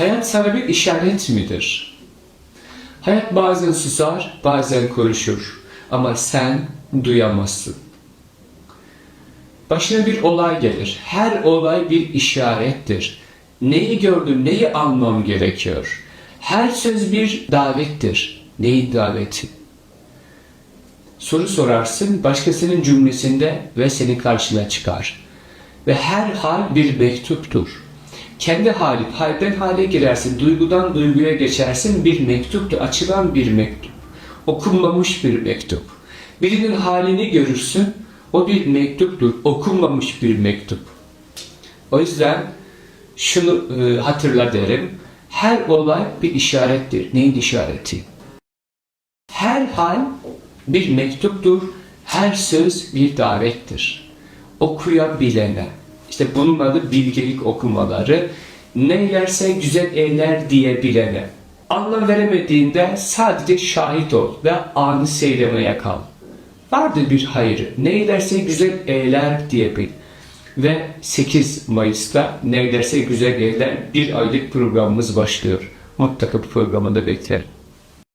Hayat sana bir işaret midir? Hayat bazen susar, bazen konuşur ama sen duyamazsın. Başına bir olay gelir. Her olay bir işarettir. Neyi gördüm, neyi almam gerekiyor? Her söz bir davettir. Neyin daveti? Soru sorarsın, başkasının cümlesinde ve senin karşına çıkar. Ve her hal bir mektuptur. Kendi hali, halden hale girersin, duygudan duyguya geçersin, bir mektuptur, açılan bir mektup. Okunmamış bir mektup. Birinin halini görürsün, o bir mektuptur, okunmamış bir mektup. O yüzden şunu e, hatırla derim, her olay bir işarettir. Neyin işareti? Her hal bir mektuptur, her söz bir davettir. Okuyabilene, işte bunun adı bilgelik okumaları, neylerse güzel eyler diyebilene. Anlam veremediğinde sadece şahit ol ve anı seylemeye kal. Vardır bir hayrı, neylerse güzel eyler diyebil. Ve 8 Mayıs'ta Neylerse Güzel Eyler bir aylık programımız başlıyor. Mutlaka bu programı da beklerim.